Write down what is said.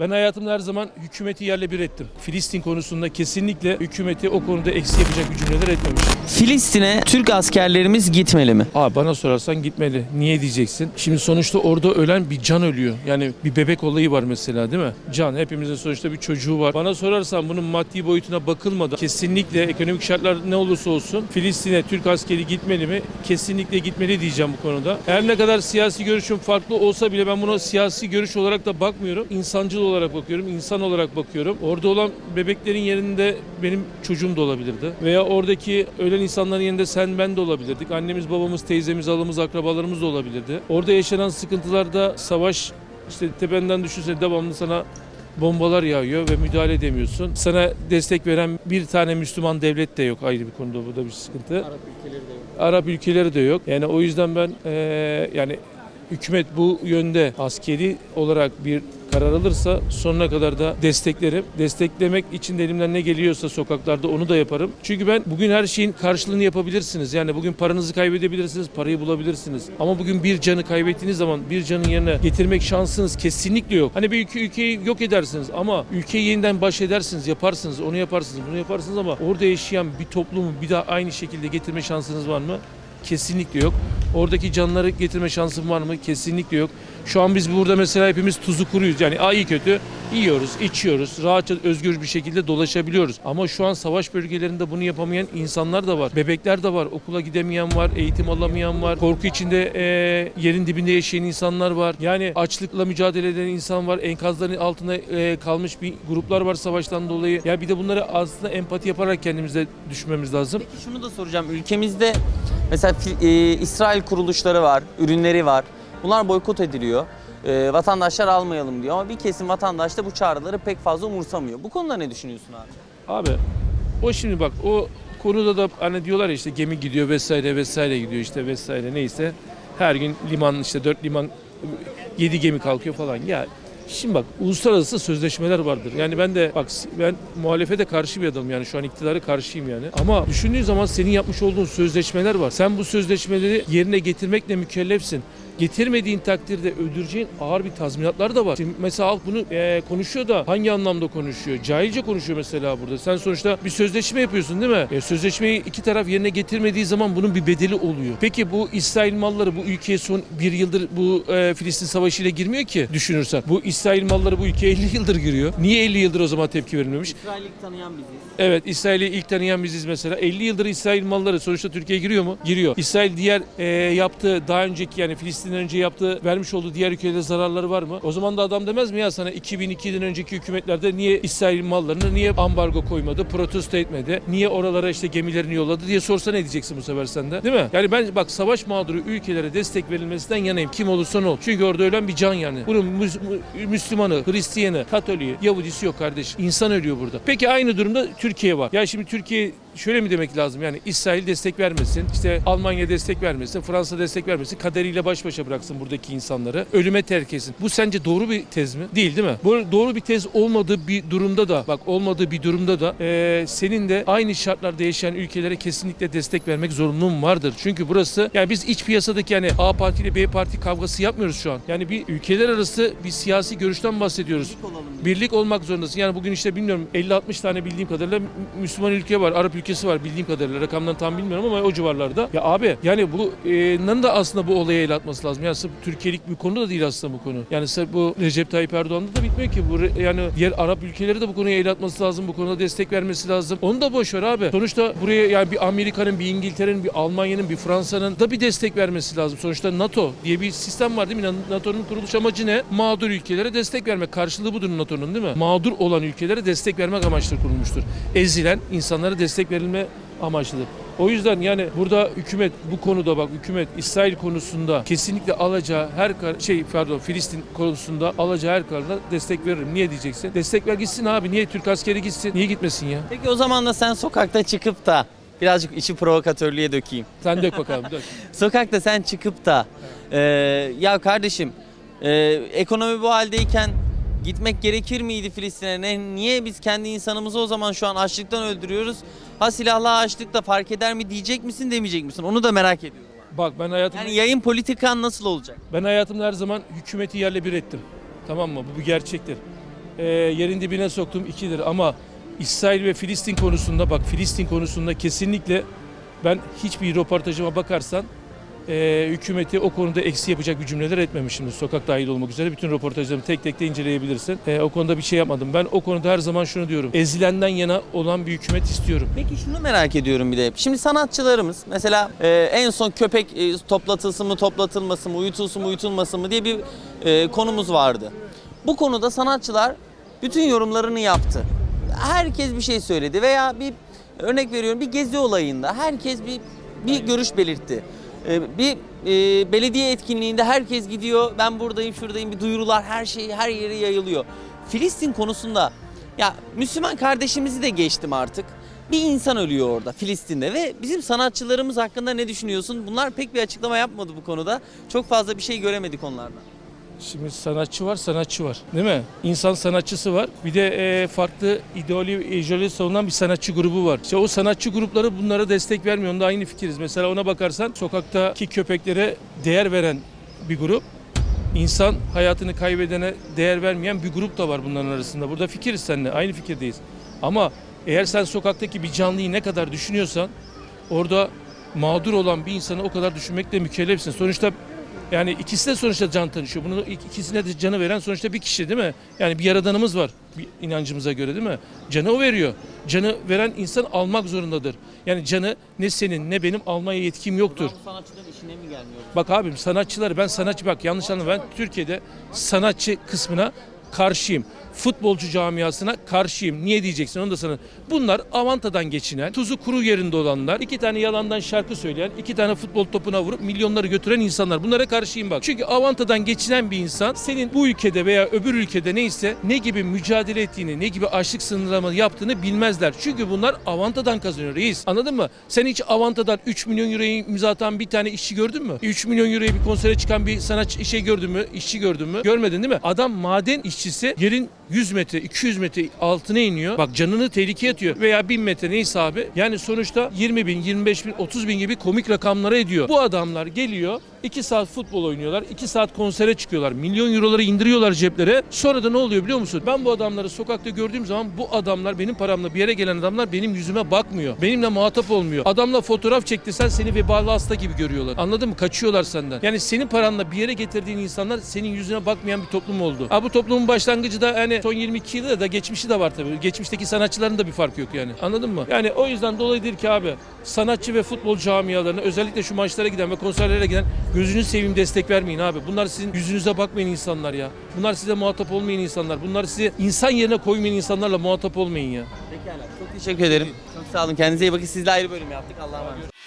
Ben hayatımda her zaman hükümeti yerle bir ettim. Filistin konusunda kesinlikle hükümeti o konuda eksi yapacak bir cümleler etmemiştim. Filistin'e Türk askerlerimiz gitmeli mi? Aa bana sorarsan gitmeli. Niye diyeceksin? Şimdi sonuçta orada ölen bir can ölüyor. Yani bir bebek olayı var mesela değil mi? Can. Hepimizin sonuçta bir çocuğu var. Bana sorarsan bunun maddi boyutuna bakılmadan kesinlikle ekonomik şartlar ne olursa olsun Filistin'e Türk askeri gitmeli mi? Kesinlikle gitmeli diyeceğim bu konuda. Her ne kadar siyasi görüşüm farklı olsa bile ben buna siyasi görüş olarak da bakmıyorum. İnsancıl olarak bakıyorum, insan olarak bakıyorum. Orada olan bebeklerin yerinde benim çocuğum da olabilirdi. Veya oradaki ölen insanların yerinde sen ben de olabilirdik. Annemiz, babamız, teyzemiz, halımız, akrabalarımız da olabilirdi. Orada yaşanan sıkıntılarda savaş işte tependen düşünsene devamlı sana bombalar yağıyor ve müdahale edemiyorsun. Sana destek veren bir tane Müslüman devlet de yok ayrı bir konuda bu da bir sıkıntı. Arap ülkeleri de yok. Arap ülkeleri de yok. Yani o yüzden ben eee, yani hükümet bu yönde askeri olarak bir karar alırsa sonuna kadar da desteklerim. Desteklemek için de elimden ne geliyorsa sokaklarda onu da yaparım. Çünkü ben bugün her şeyin karşılığını yapabilirsiniz. Yani bugün paranızı kaybedebilirsiniz, parayı bulabilirsiniz. Ama bugün bir canı kaybettiğiniz zaman bir canın yerine getirmek şansınız kesinlikle yok. Hani bir ülke, ülkeyi yok edersiniz ama ülkeyi yeniden baş edersiniz, yaparsınız, onu yaparsınız, bunu yaparsınız ama orada yaşayan bir toplumu bir daha aynı şekilde getirme şansınız var mı? Kesinlikle yok. Oradaki canları getirme şansım var mı? Kesinlikle yok. Şu an biz burada mesela hepimiz tuzu kuruyuz. Yani iyi kötü yiyoruz, içiyoruz, rahatça özgür bir şekilde dolaşabiliyoruz. Ama şu an savaş bölgelerinde bunu yapamayan insanlar da var. Bebekler de var, okula gidemeyen var, eğitim alamayan var. Korku içinde eee, yerin dibinde yaşayan insanlar var. Yani açlıkla mücadele eden insan var. Enkazların altında eee, kalmış bir gruplar var savaştan dolayı. Ya bir de bunları aslında empati yaparak kendimize düşünmemiz lazım. Peki şunu da soracağım. Ülkemizde mesela e, İsrail kuruluşları var, ürünleri var. Bunlar boykot ediliyor. E, vatandaşlar almayalım diyor ama bir kesim vatandaş da bu çağrıları pek fazla umursamıyor. Bu konuda ne düşünüyorsun abi? Abi o şimdi bak o konuda da hani diyorlar ya işte gemi gidiyor vesaire vesaire gidiyor işte vesaire neyse. Her gün liman işte dört liman yedi gemi kalkıyor falan. Ya Şimdi bak uluslararası sözleşmeler vardır. Yani ben de bak ben muhalefete karşı bir adamım yani şu an iktidara karşıyım yani. Ama düşündüğün zaman senin yapmış olduğun sözleşmeler var. Sen bu sözleşmeleri yerine getirmekle mükellefsin. Getirmediğin takdirde ödüreceğin ağır bir tazminatlar da var. Şimdi mesela halk bunu eee, konuşuyor da hangi anlamda konuşuyor? Cahilce konuşuyor mesela burada. Sen sonuçta bir sözleşme yapıyorsun değil mi? E, sözleşmeyi iki taraf yerine getirmediği zaman bunun bir bedeli oluyor. Peki bu İsrail malları bu ülkeye son bir yıldır bu e, Filistin Savaşı ile girmiyor ki düşünürsen. Bu İsrail malları bu ülkeye 50 yıldır giriyor. Niye 50 yıldır o zaman tepki verilmemiş? İsrail'i tanıyan biziz. Evet İsrail'i ilk tanıyan biziz mesela. 50 yıldır İsrail malları sonuçta Türkiye'ye giriyor mu? Giriyor. İsrail diğer e, yaptığı daha önceki yani Filistin'den önce yaptığı vermiş olduğu diğer ülkelere zararları var mı? O zaman da adam demez mi ya sana 2002'den önceki hükümetlerde niye İsrail mallarını niye ambargo koymadı, protesto etmedi, niye oralara işte gemilerini yolladı diye sorsa ne diyeceksin bu sefer sen de? Değil mi? Yani ben bak savaş mağduru ülkelere destek verilmesinden yanayım. Kim olursa ne ol. Çünkü orada ölen bir can yani. Bunun Müslümanı, Hristiyanı, Katoliği, Yahudisi yok kardeş. İnsan ölüyor burada. Peki aynı durumda Türkiye var. Ya şimdi Türkiye şöyle mi demek lazım yani İsrail destek vermesin, işte Almanya destek vermesin, Fransa destek vermesin, kaderiyle baş başa bıraksın buradaki insanları, ölüme terk etsin. Bu sence doğru bir tez mi? Değil değil mi? Bu doğru bir tez olmadığı bir durumda da, bak olmadığı bir durumda da eee, senin de aynı şartlarda yaşayan ülkelere kesinlikle destek vermek zorunluluğun vardır. Çünkü burası yani biz iç piyasadaki yani A parti ile B parti kavgası yapmıyoruz şu an. Yani bir ülkeler arası bir siyasi görüşten bahsediyoruz. Birlik olmak zorundasın. Yani bugün işte bilmiyorum 50-60 tane bildiğim kadarıyla Mü- Müslüman ülke var, Arap ülkesi var bildiğim kadarıyla. Rakamdan tam bilmiyorum ama o civarlarda. Ya abi yani bu e, da aslında bu olaya el atması lazım. Yani sırf Türkiye'lik bir konu da değil aslında bu konu. Yani sırf bu Recep Tayyip Erdoğan'da da bitmiyor ki. Bu yani diğer Arap ülkeleri de bu konuya el atması lazım. Bu konuda destek vermesi lazım. Onu da boş ver abi. Sonuçta buraya yani bir Amerika'nın, bir İngiltere'nin, bir Almanya'nın, bir Fransa'nın da bir destek vermesi lazım. Sonuçta NATO diye bir sistem var değil mi? NATO'nun kuruluş amacı ne? Mağdur ülkelere destek vermek. Karşılığı budur NATO'nun değil mi? Mağdur olan ülkelere destek vermek amaçlı kurulmuştur. Ezilen insanlara destek verilme amaçlıdır. O yüzden yani burada hükümet bu konuda bak hükümet İsrail konusunda kesinlikle alacağı her kar- şey pardon Filistin konusunda alacağı her kararına destek veririm. Niye diyeceksin? Destek ver gitsin abi. Niye Türk askeri gitsin? Niye gitmesin ya? Peki o zaman da sen sokakta çıkıp da birazcık içi provokatörlüğe dökeyim. Sen dök bakalım dök. Sokakta sen çıkıp da e, ya kardeşim e, ekonomi bu haldeyken gitmek gerekir miydi Filistin'e? Ne, niye biz kendi insanımızı o zaman şu an açlıktan öldürüyoruz? Ha silahlı açlıkla fark eder mi diyecek misin demeyecek misin? Onu da merak ediyorum. Bak ben hayatımda Yani yayın politikan nasıl olacak? ben hayatımda her zaman hükümeti yerle bir ettim. Tamam mı? Bu bir gerçektir. e, yerin dibine soktum 2 lira ama İsrail ve Filistin konusunda bak Filistin konusunda kesinlikle ben hiçbir röportajıma bakarsan e, hükümeti o konuda eksi yapacak bir cümleler etmemişimdir. Sokak dahil olmak üzere bütün röportajlarımı tek tek de inceleyebilirsin. E, o konuda bir şey yapmadım. Ben o konuda her zaman şunu diyorum. Ezilenden yana olan bir hükümet istiyorum. Peki şunu merak ediyorum bir de. Şimdi sanatçılarımız mesela e, en son köpek e, toplatılsın mı toplatılmasın mı uyutulsun mu uyutulmasın mı diye bir e, konumuz vardı. Bu konuda sanatçılar bütün yorumlarını yaptı. Herkes bir şey söyledi veya bir örnek veriyorum bir gezi olayında herkes bir bir görüş belirtti. E, bir e, belediye etkinliğinde herkes gidiyor ben buradayım şuradayım bir duyurular her şey her yere yayılıyor. Filistin konusunda ya Müslüman kardeşimizi de geçtim artık. Bir insan ölüyor orada Filistin'de ve bizim sanatçılarımız hakkında ne düşünüyorsun? Bunlar pek bir açıklama yapmadı bu konuda. Çok fazla bir şey göremedik onlardan. Şimdi sanatçı var, sanatçı var. Değil mi? İnsan sanatçısı var. Bir de e, farklı ideoloji, ideoloji savunan bir sanatçı grubu var. İşte o sanatçı grupları bunlara destek vermiyor. Onda aynı fikiriz. Mesela ona bakarsan sokaktaki köpeklere değer veren bir grup. İnsan hayatını kaybedene değer vermeyen bir grup da var bunların arasında. Burada fikiriz seninle. Aynı fikirdeyiz. Ama eğer sen sokaktaki bir canlıyı ne kadar düşünüyorsan orada mağdur olan bir insanı o kadar düşünmekle mükellefsin. Sonuçta yani ikisi de sonuçta can tanışıyor. Bunu ik- ikisine de canı veren sonuçta bir kişi değil mi? Yani bir yaradanımız var bir inancımıza göre değil mi? Canı o veriyor. Canı veren insan almak zorundadır. Yani canı ne senin ne benim almaya yetkim yoktur. Sanatçıların işine mi gelmiyor? Bak abim sanatçıları ben sanatçı bak yanlış anlama ben Türkiye'de sanatçı kısmına karşıyım. Futbolcu camiasına karşıyım. Niye diyeceksin onu da sana. Bunlar avantadan geçinen, tuzu kuru yerinde olanlar, iki tane yalandan şarkı söyleyen, iki tane futbol topuna vurup milyonları götüren insanlar. Bunlara karşıyım bak. Çünkü avantadan geçinen bir insan senin bu ülkede veya öbür ülkede neyse ne gibi mücadele ettiğini, ne gibi açlık sınırlama yaptığını bilmezler. Çünkü bunlar avantadan kazanıyor reis. Anladın mı? Sen hiç avantadan 3 milyon euroyu imza atan bir tane işçi gördün mü? 3 milyon euroya bir konsere çıkan bir sanatçı şey gördün mü? İşçi gördün mü? Görmedin değil mi? Adam maden işçisi yerin 100 metre, 200 metre altına iniyor. Bak canını tehlikeye atıyor. Veya 1000 metre neyse abi. Yani sonuçta 20 bin, 25 bin, 30 bin gibi komik rakamlara ediyor. Bu adamlar geliyor 2 saat futbol oynuyorlar. 2 saat konsere çıkıyorlar. Milyon euroları indiriyorlar ceplere. Sonra da ne oluyor biliyor musun? Ben bu adamları sokakta gördüğüm zaman bu adamlar benim paramla bir yere gelen adamlar benim yüzüme bakmıyor. Benimle muhatap olmuyor. Adamla fotoğraf çektirsen seni vebalı hasta gibi görüyorlar. Anladın mı? Kaçıyorlar senden. Yani senin paranla bir yere getirdiğin insanlar senin yüzüne bakmayan bir toplum oldu. Ha bu toplumun başlangıcı da yani son 22 yılda da geçmişi de var tabii. Geçmişteki sanatçıların da bir farkı yok yani. Anladın mı? Yani o yüzden dolayıdır ki abi sanatçı ve futbol camialarına özellikle şu maçlara giden ve konserlere giden gözünü seveyim destek vermeyin abi. Bunlar sizin yüzünüze bakmayın insanlar ya. Bunlar size muhatap olmayın insanlar. Bunlar sizi insan yerine koymayın insanlarla muhatap olmayın ya. Pekala. Çok teşekkür ederim. Çok sağ olun. Kendinize iyi bakın. Sizle ayrı bölüm yaptık. Allah'a emanet.